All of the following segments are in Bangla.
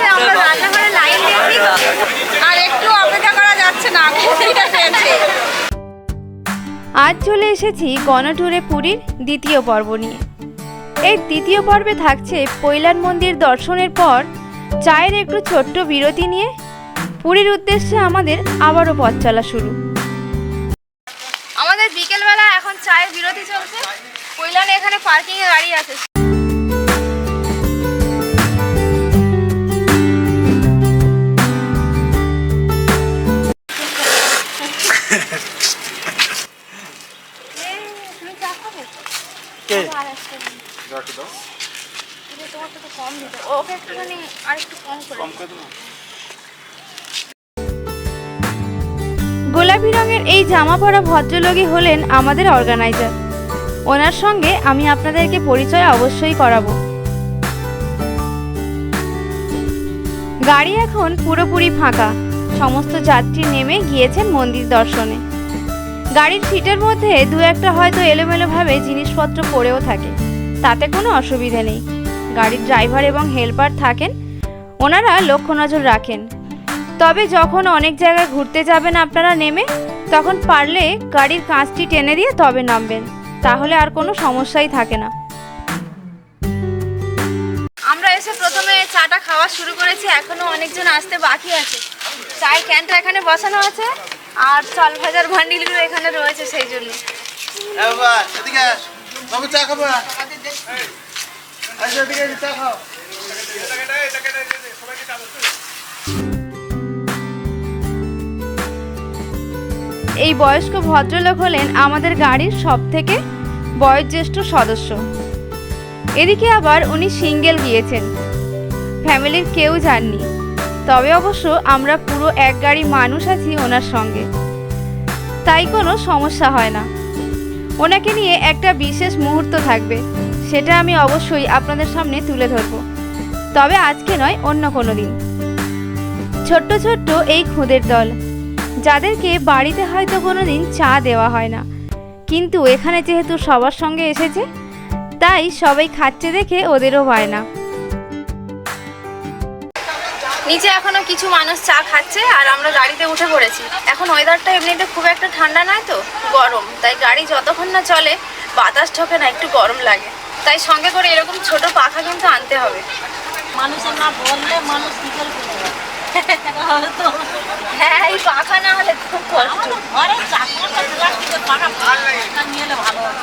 এসে আমরা রান্নাঘরে লাইন দেখি আর একটু অপেক্ষা করা যাচ্ছে না পেয়েছে আজ চলে এসেছি গণটুরে পুরীর দ্বিতীয় পর্ব নিয়ে। এই দ্বিতীয় পর্বে থাকছে পৈলান মন্দির দর্শনের পর চায়ের একটু ছোট্ট বিরতি নিয়ে পুরীর উদ্দেশ্যে আমাদের আবারও পথ চলা শুরু। আমাদের বিকেলবেলা এখন চায়ের বিরতি চলছে। কৈলানে এখানে পার্কিংয়ে গাড়ি আছে। জামা ভদ্রলোকই হলেন আমাদের অর্গানাইজার ওনার সঙ্গে আমি আপনাদেরকে পরিচয় অবশ্যই করাবো। গাড়ি এখন পুরোপুরি ফাঁকা। সমস্ত যাত্রী নেমে গিয়েছেন মন্দির দর্শনে। গাড়ির সিটের মধ্যে দু একটা হয়তো এলোমেলোভাবে জিনিসপত্র পড়েও থাকে। তাতে কোনো অসুবিধে নেই। গাড়ির ড্রাইভার এবং হেল্পার থাকেন। ওনারা লক্ষ্য নজর রাখেন। তবে যখন অনেক জায়গায় ঘুরতে যাবেন আপনারা নেমে তখন পারলে গাড়ির কাঁচটি টেনে দিয়ে তবে নামবেন। তাহলে আর কোনো সমস্যাই থাকে না। আমরা এসে প্রথমে চাটা খাওয়া শুরু করেছি এখনও অনেকজন আসতে বাকি আছে। চায়ের ক্যানটা এখানে বসানো আছে আর চাল ভাজার ভান্ডিলগুলো এখানে রয়েছে সেই জন্য। বাবু চা খাব চা খাও। এই বয়স্ক ভদ্রলোক হলেন আমাদের গাড়ির সব থেকে বয়োজ্যেষ্ঠ সদস্য। এদিকে আবার উনি সিঙ্গেল গিয়েছেন। ফ্যামিলির কেউ যাননি। তবে অবশ্য আমরা পুরো এক গাড়ি মানুষ আছি ওনার সঙ্গে। তাই কোনো সমস্যা হয় না। ওনাকে নিয়ে একটা বিশেষ মুহূর্ত থাকবে, সেটা আমি অবশ্যই আপনাদের সামনে তুলে ধরব। তবে আজকে নয়, অন্য কোনো দিন। ছোট্ট ছোট্ট এই খুদের দল যাদেরকে বাড়িতে হয়তো কোনো দিন চা দেওয়া হয় না। কিন্তু এখানে যেহেতু সবার সঙ্গে এসেছে তাই সবাই খাচ্ছে দেখে ওদেরও হয় না। নিচে এখনও কিছু মানুষ চা খাচ্ছে আর আমরা গাড়িতে উঠে পড়েছি। এখন ওয়েদারটা এমনিতে খুব একটা ঠান্ডা নয় তো গরম। তাই গাড়ি যতক্ষণ না চলে বাতাস ঠকে না একটু গরম লাগে। তাই সঙ্গে করে এরকম ছোট পাখা কিন্তু আনতে হবে। মানুষের না বললে মানুষ কি করে হ্যাঁ এই পাখা না হলে খুব কষ্ট।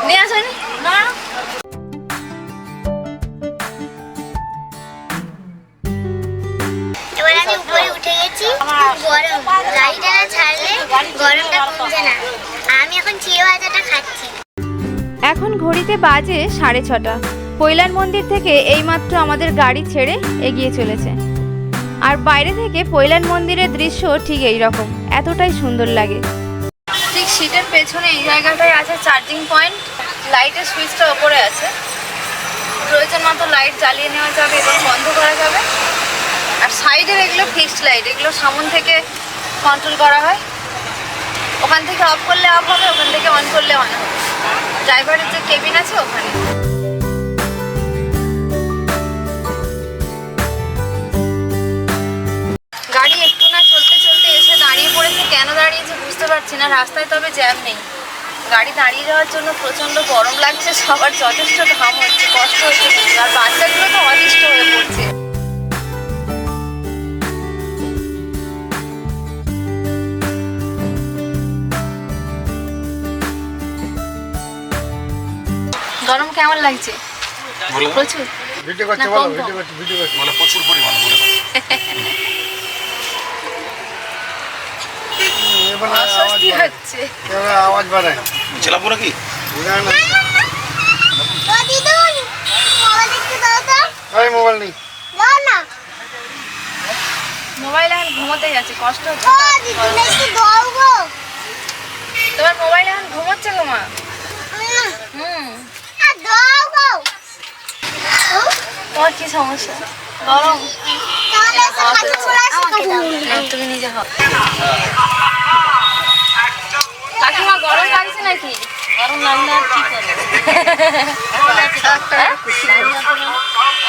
নিয়ে আসেনি। না? আমি উপরে উঠে গেছি। গরম। গাড়িটা না ছাড়লে গরমটা কমছে না। আমি এখন চিড়ে ভাজাটা খাচ্ছি। এখন ঘড়িতে বাজে সাড়ে ছটা। কৈলান মন্দির থেকে এইমাত্র আমাদের গাড়ি ছেড়ে এগিয়ে চলেছে। আর বাইরে থেকে পৈলান মন্দিরের দৃশ্য ঠিক এই রকম এতটাই সুন্দর লাগে। ঠিক সিটের পেছনে এই জায়গাটায় আছে চার্জিং পয়েন্ট লাইটের সুইচটা ওপরে আছে। প্রয়োজন মতো লাইট জ্বালিয়ে নেওয়া যাবে এবং বন্ধ করা যাবে। আর সাইডের এগুলো ফিক্সড লাইট এগুলো সামন থেকে কন্ট্রোল করা হয়। ওখান থেকে অফ করলে অফ হবে, ওখান থেকে অন করলে অন হবে। ড্রাইভারের যে কেবিন আছে ওখানে। রাস্তায় তবে জ্যাম নেই। গাড়ি দাঁড়িয়ে যাওয়ার জন্য প্রচণ্ড গরম লাগছে সবার যথেষ্ট ঘাম হচ্ছে কষ্ট হচ্ছে আর বাচ্চাগুলো তো অতিষ্ঠ হয়ে পড়ছে। গরম কেমন লাগছে? প্রচুর? ভিডিও করছে। ভিডিও করছে ভিডিও করছে। মানে প্রচুর পরিমাণ বলে দাও। এবার আওয়াজ অস্বস্তি হচ্ছে। আওয়াজ বাড়ায়। না না। মোবাইল একটু দাও তো। ওই মোবাইল নেই। না। মোবাইল এখন ঘুমোতে যাচ্ছে কষ্ট হচ্ছে। ও দিদুন একটু দাও গো। তোমার মোবাইল এখন ঘুমোচ্ছে গো মা? হুম। আর দাও গো। তোমার কি সমস্যা? গরম না, তুমি নিজে লাগছে নাকি গরম লাগলে আর কি করবে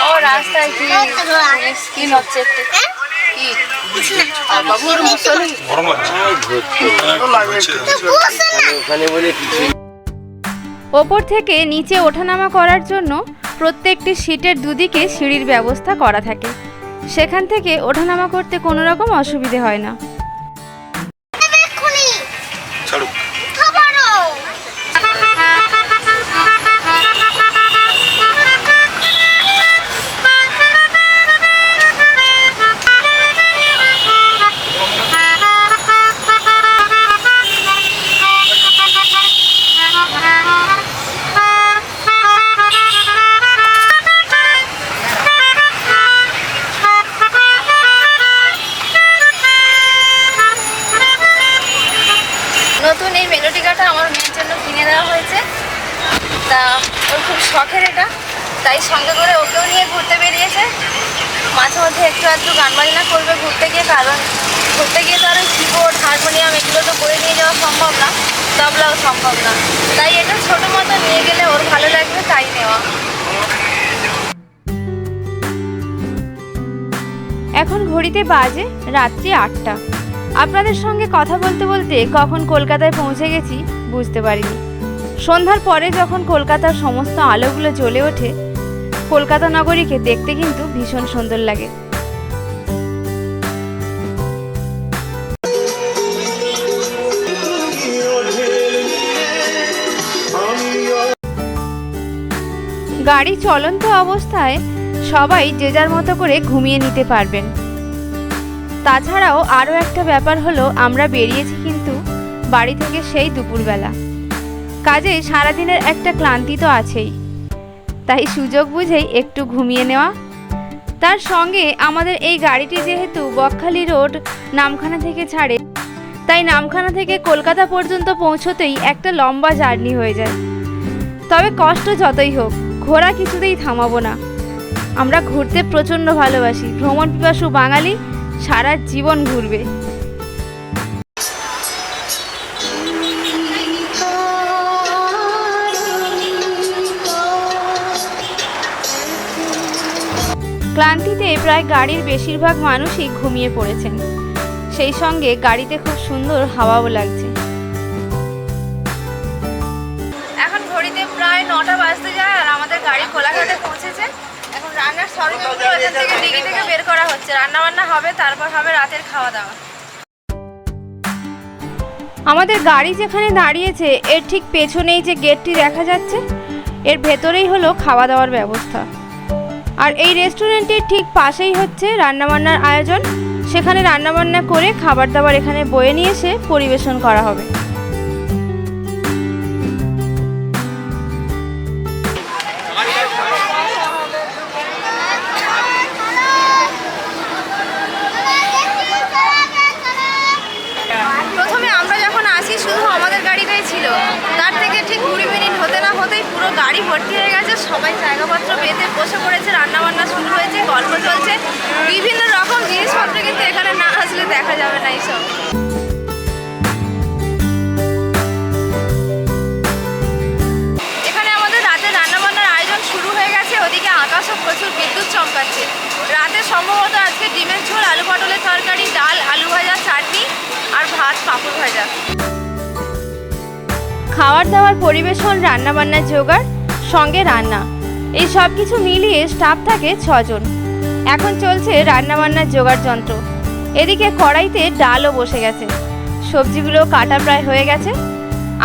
ও রাস্তায় কি স্কিন হচ্ছে একটু? কি? আর বাবুর মুসলি? গরম লাগছে ওপর থেকে নিচে ওঠানামা করার জন্য প্রত্যেকটি সিটের দুদিকে সিঁড়ির ব্যবস্থা করা থাকে। সেখান থেকে ওঠানামা করতে কোনো রকম অসুবিধে হয় না। এই মেলোডিকাটা আমার মেয়ের জন্য কিনে দেওয়া হয়েছে। তা ওর খুব শখের এটা। তাই সঙ্গে করে ওকেও নিয়ে ঘুরতে বেরিয়েছে। মাঝে মধ্যে একটু একটু গান বাজনা করবে ঘুরতে গিয়ে, কারণ ঘুরতে গিয়ে তো আর কিবোর্ড হারমোনিয়াম এগুলো তো করে নিয়ে যাওয়া সম্ভব না। তবলাও সম্ভব না। তাই এটা ছোটো মতো নিয়ে গেলে ওর ভালো লাগবে, তাই নেওয়া। এখন ঘড়িতে বাজে রাত্রি আটটা। আপনাদের সঙ্গে কথা বলতে বলতে কখন কলকাতায় পৌঁছে গেছি বুঝতে পারিনি। সন্ধ্যার পরে যখন কলকাতার সমস্ত আলোগুলো জ্বলে ওঠে, কলকাতা নগরীকে দেখতে কিন্তু ভীষণ সুন্দর লাগে। গাড়ি চলন্ত অবস্থায় সবাই যে যার মতো করে ঘুমিয়ে নিতে পারবেন। তাছাড়াও আরও একটা ব্যাপার হলো, আমরা বেরিয়েছি কিন্তু বাড়ি থেকে সেই দুপুরবেলা। কাজে সারাদিনের একটা ক্লান্তি তো আছেই। তাই সুযোগ বুঝেই একটু ঘুমিয়ে নেওয়া। তার সঙ্গে আমাদের এই গাড়িটি যেহেতু বকখালি রোড নামখানা থেকে ছাড়ে, তাই নামখানা থেকে কলকাতা পর্যন্ত পৌঁছতেই একটা লম্বা জার্নি হয়ে যায়। তবে কষ্ট যতই হোক, ঘোরা কিছুতেই থামাবো না। আমরা ঘুরতে প্রচণ্ড ভালোবাসি। ভ্রমণ পিপাসু বাঙালি সারা জীবন ঘুরবে। ক্লান্তিতে প্রায় গাড়ির বেশিরভাগ মানুষই ঘুমিয়ে পড়েছেন। সেই সঙ্গে গাড়িতে খুব সুন্দর হাওয়াও লাগছে। এখন থেকে থেকে বের করা হচ্ছে। রান্না বান্না হবে, তারপর হবে রাতের খাওয়া দাওয়া। আমাদের গাড়ি যেখানে দাঁড়িয়েছে, এর ঠিক পেছনেই যে গেটটি দেখা যাচ্ছে, এর ভেতরেই হলো খাওয়া দাওয়ার ব্যবস্থা। আর এই রেস্টুরেন্টের ঠিক পাশেই হচ্ছে রান্নাবান্নার আয়োজন। সেখানে রান্নাবান্না করে খাবার দাবার এখানে বয়ে নিয়ে এসে পরিবেশন করা হবে। সবাই জায়গাপত্র পেতে বসে পড়েছে, রান্নাবান্না শুরু হয়েছে, গল্প চলছে। বিভিন্ন রকম জিনিসপত্র কিন্তু এখানে না আসলে দেখা যাবে না এইসব। এখানে আমাদের রাতে রান্নাবান্নার আয়োজন শুরু হয়ে গেছে, ওদিকে আকাশও প্রচুর বিদ্যুৎ চমকাচ্ছে। রাতে সম্ভবত আজকে ডিমের ঝোল, আলু পটলের তরকারি, ডাল, আলু ভাজা, চাটনি আর ভাত, পাঁপড় ভাজা। খাওয়ার দাওয়ার পরিবেশন রান্নাবান্নার জোগাড় সঙ্গে রান্না। এই সব কিছু মিলিয়ে স্টাফ থাকে ছজন। এখন চলছে রান্নাবান্নার জোগাড় যন্ত্র। এদিকে কড়াইতে ডালও বসে গেছে। সবজিগুলো কাটা প্রায় হয়ে গেছে।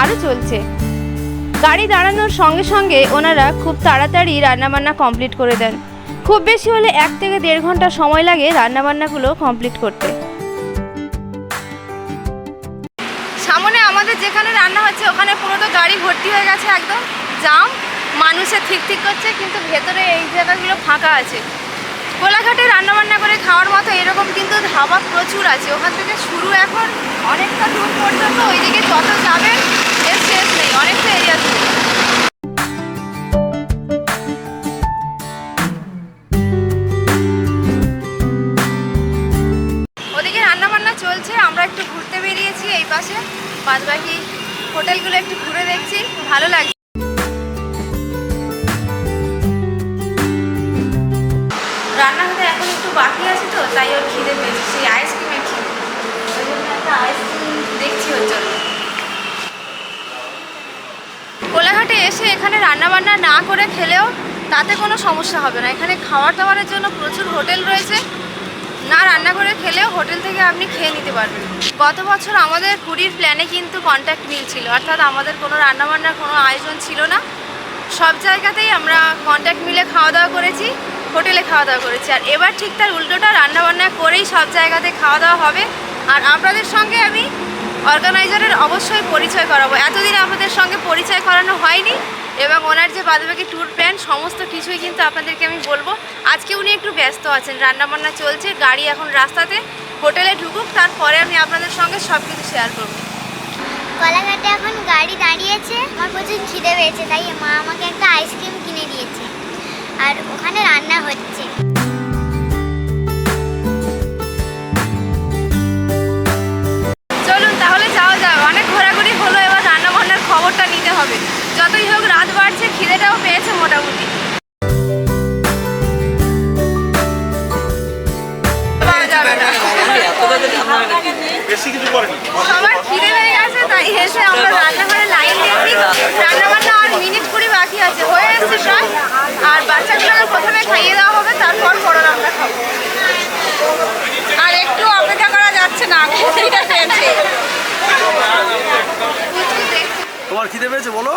আরও চলছে। গাড়ি দাঁড়ানোর সঙ্গে সঙ্গে ওনারা খুব তাড়াতাড়ি রান্নাবান্না কমপ্লিট করে দেন। খুব বেশি হলে এক থেকে দেড় ঘণ্টা সময় লাগে রান্নাবান্নাগুলো কমপ্লিট করতে। সামনে আমাদের যেখানে রান্না হচ্ছে, ওখানে পুরো তো গাড়ি ভর্তি হয়ে গেছে একদম। জাম। মানুষে ঠিক ঠিক করছে, কিন্তু ভেতরে এই জায়গাগুলো ফাঁকা আছে। কোলাঘাটে রান্নাবান্না করে খাওয়ার মতো এরকম কিন্তু ধাবা প্রচুর আছে। ওখান থেকে শুরু এখন অনেকটা দূর পর্যন্ত ওইদিকে যত যাবেন, এর শেষ নেই। অনেকটা এরিয়া এখানে রান্নাবান্না না করে খেলেও তাতে কোনো সমস্যা হবে না। এখানে খাওয়ার দাওয়ারের জন্য প্রচুর হোটেল রয়েছে। না রান্না করে খেলেও হোটেল থেকে আপনি খেয়ে নিতে পারবেন। গত বছর আমাদের পুরীর প্ল্যানে কিন্তু কন্ট্যাক্ট মিল ছিল। অর্থাৎ আমাদের কোনো রান্নাবান্নার কোনো আয়োজন ছিল না। সব জায়গাতেই আমরা কন্ট্যাক্ট মিলে খাওয়া দাওয়া করেছি, হোটেলে খাওয়া দাওয়া করেছি। আর এবার ঠিক তার উল্টোটা রান্নাবান্না করেই সব জায়গাতে খাওয়া দাওয়া হবে। আর আপনাদের সঙ্গে আমি অর্গানাইজারের অবশ্যই পরিচয় করাবো। এতদিন আপনাদের সঙ্গে পরিচয় করানো হয়নি। এবং ওনার যে বাদবাকি ট্যুর প্ল্যান সমস্ত কিছুই কিন্তু আপনাদেরকে আমি বলব। আজকে উনি একটু ব্যস্ত আছেন, রান্নাবান্না চলছে, গাড়ি এখন রাস্তাতে, হোটেলে ঢুকুক, তারপরে আমি আপনাদের সঙ্গে সব কিছু শেয়ার করব। কলাঘাটে এখন গাড়ি দাঁড়িয়েছে আমার প্রচুর খিদে পেয়েছে, তাই মা আমাকে একটা আইসক্রিম কিনে দিয়েছে। আর ওখানে রান্না হচ্ছে যতই হোক রাত বাড়ছে, খিদেটাও পেয়েছে মোটামুটি। সবার খিদে পেয়ে গেছে, তাই এসে আমরা রান্নাঘরে লাইন দিয়েছি আর মিনিট কুড়ি বাকি আছে। হয়ে আর বাচ্চাগুলোকে প্রথমে খাইয়ে দেওয়া হবে, তারপর বড় খাব। আর একটু অপেক্ষা করা যাচ্ছে না খুব খিদে পেয়েছে। তোমার খিদে পেয়েছে বলো?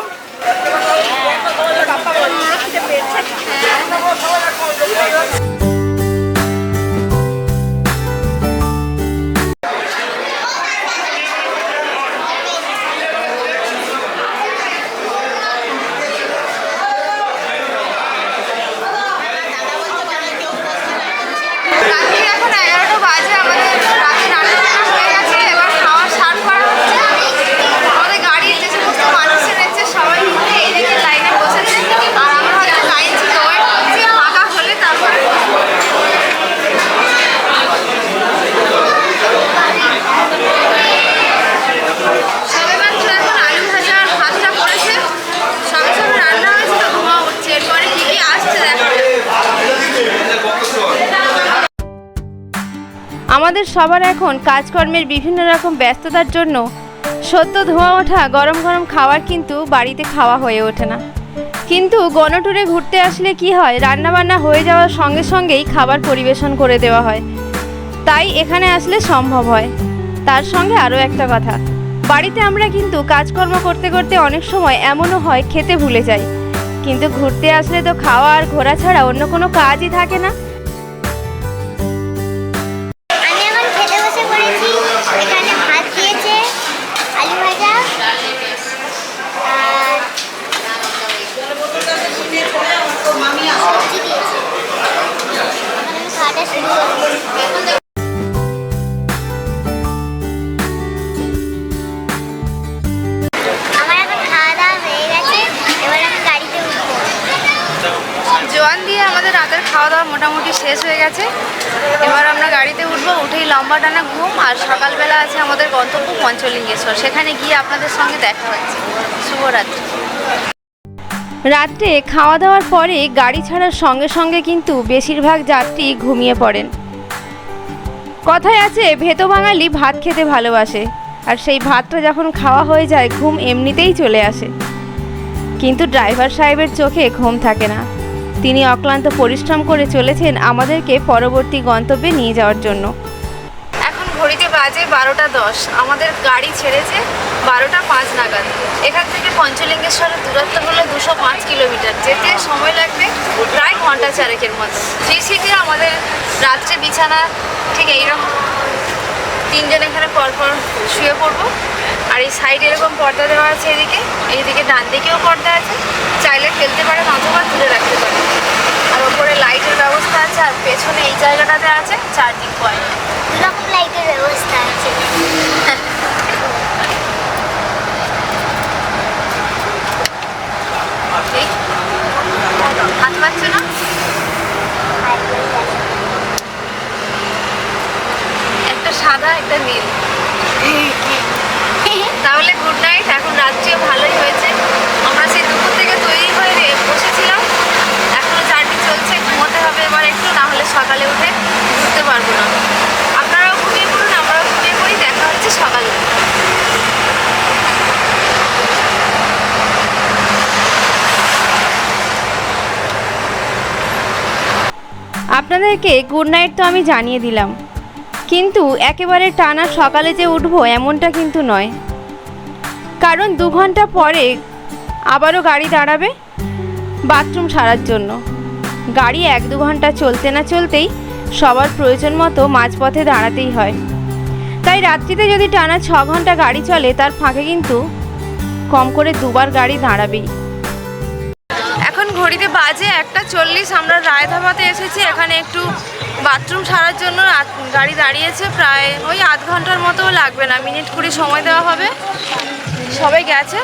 আমাদের সবার এখন কাজকর্মের বিভিন্ন রকম ব্যস্ততার জন্য সত্য ধোঁয়া ওঠা গরম গরম খাবার কিন্তু বাড়িতে খাওয়া হয়ে ওঠে না। কিন্তু গণটুরে ঘুরতে আসলে কি হয়, রান্নাবান্না হয়ে যাওয়ার সঙ্গে সঙ্গেই খাবার পরিবেশন করে দেওয়া হয়। তাই এখানে আসলে সম্ভব হয়। তার সঙ্গে আরও একটা কথা, বাড়িতে আমরা কিন্তু কাজকর্ম করতে করতে অনেক সময় এমনও হয় খেতে ভুলে যাই। কিন্তু ঘুরতে আসলে তো খাওয়া আর ঘোরা ছাড়া অন্য কোনো কাজই থাকে না। খাওয়া মোটামুটি শেষ হয়ে গেছে। এবার আমরা গাড়িতে উঠবো, উঠেই লম্বা টানা ঘুম আর সকালবেলা আছে আমাদের গন্তব্য পঞ্চলিঙ্গেশ্বর। সেখানে গিয়ে আপনাদের সঙ্গে দেখা হচ্ছে। শুভরাত্রি। রাত্রে খাওয়া দাওয়ার পরে গাড়ি ছাড়ার সঙ্গে সঙ্গে কিন্তু বেশিরভাগ যাত্রী ঘুমিয়ে পড়েন। কথায় আছে, ভেতো বাঙালি ভাত খেতে ভালোবাসে, আর সেই ভাতটা যখন খাওয়া হয়ে যায়, ঘুম এমনিতেই চলে আসে। কিন্তু ড্রাইভার সাহেবের চোখে ঘুম থাকে না। তিনি অক্লান্ত পরিশ্রম করে চলেছেন আমাদেরকে পরবর্তী গন্তব্যে নিয়ে যাওয়ার জন্য। এখন ঘড়িতে বাজে বারোটা দশ। আমাদের গাড়ি ছেড়েছে বারোটা পাঁচ নাগাদ। এখান থেকে পঞ্চলিঙ্গেশ্বরের দূরত্ব হলো দুশো পাঁচ কিলোমিটার। যেতে সময় লাগবে প্রায় ঘণ্টা চারেকের মতো। থ্রি সিটে আমাদের রাত্রে বিছানা ঠিক এইরকম তিনজন এখানে পরপর শুয়ে পড়ব। আর এই সাইডে এরকম পর্দা দেওয়া আছে এদিকে। এইদিকে ডান দিকেও পর্দা আছে। চাইলে ফেলতে পারেন অথবা তুলে রাখতে পারেন আর ওপরে লাইটের ব্যবস্থা আছে আর পেছনে এই জায়গাটাতে আছে চার্জিং পয়েন্ট। দুরকম লাইটের ব্যবস্থা আছে। হাত পাচ্ছ না? একটা সাদা, একটা নীল। তাহলে গুড নাইট এখন রাত্রিও ভালোই হয়েছে। আমরা সেই দুপুর থেকে তৈরি হয়ে বসেছিলাম। এখনও জার্নি চলছে, ঘুমোতে হবে এবার একটু না হলে সকালে উঠে ঘুরতে পারব না। আপনারাও ঘুমিয়ে পড়ুন, আমরাও ঘুমিয়ে পড়ি, দেখা হচ্ছে সকালে। আপনাদেরকে গুড নাইট তো আমি জানিয়ে দিলাম। কিন্তু একেবারে টানা সকালে যে উঠবো এমনটা কিন্তু নয়। কারণ দু ঘণ্টা পরে আবারও গাড়ি দাঁড়াবে বাথরুম সারার জন্য। গাড়ি এক দু ঘণ্টা চলতে না চলতেই সবার প্রয়োজন মতো মাঝপথে দাঁড়াতেই হয়। তাই রাত্রিতে যদি টানা ছ ঘণ্টা গাড়ি চলে, তার ফাঁকে কিন্তু কম করে দুবার গাড়ি দাঁড়াবেই। এখন ঘড়িতে বাজে একটা চল্লিশ, আমরা রায়ধাবাতে এসেছি, এখানে একটু বাথরুম সারার জন্য গাড়ি দাঁড়িয়েছে প্রায় ওই আধ ঘণ্টার মতো লাগবে না, মিনিট কুড়ি সময় দেওয়া হবে। সবাই গেছে।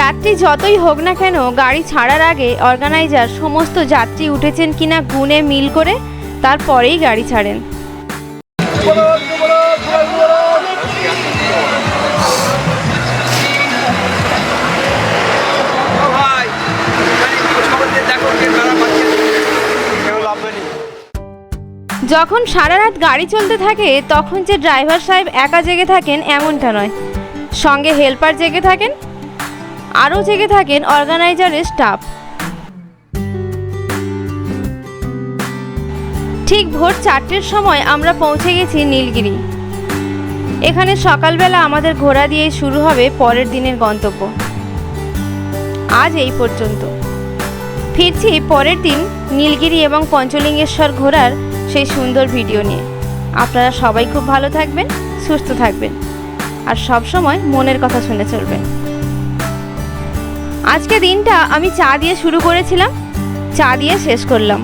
রাত্রি যতই হোক না কেন, গাড়ি ছাড়ার আগে অর্গানাইজার সমস্ত যাত্রী উঠেছেন কিনা গুনে মিল করে, তারপরেই গাড়ি ছাড়েন। যখন সারা রাত গাড়ি চলতে থাকে, তখন যে ড্রাইভার সাহেব একা জেগে থাকেন এমনটা নয়। সঙ্গে হেল্পার জেগে থাকেন, আরও জেগে থাকেন অর্গানাইজারের স্টাফ। ঠিক ভোর চারটের সময় আমরা পৌঁছে গেছি নীলগিরি। এখানে সকালবেলা আমাদের ঘোরা দিয়ে শুরু হবে পরের দিনের গন্তব্য। আজ এই পর্যন্ত। ফিরছি পরের দিন নীলগিরি এবং পঞ্চলিঙ্গেশ্বর ঘোরার সেই সুন্দর ভিডিও নিয়ে। আপনারা সবাই খুব ভালো থাকবেন, সুস্থ থাকবেন, আর সব সময় মনের কথা শুনে চলবেন। আজকে দিনটা আমি চা দিয়ে শুরু করেছিলাম, চা দিয়ে শেষ করলাম।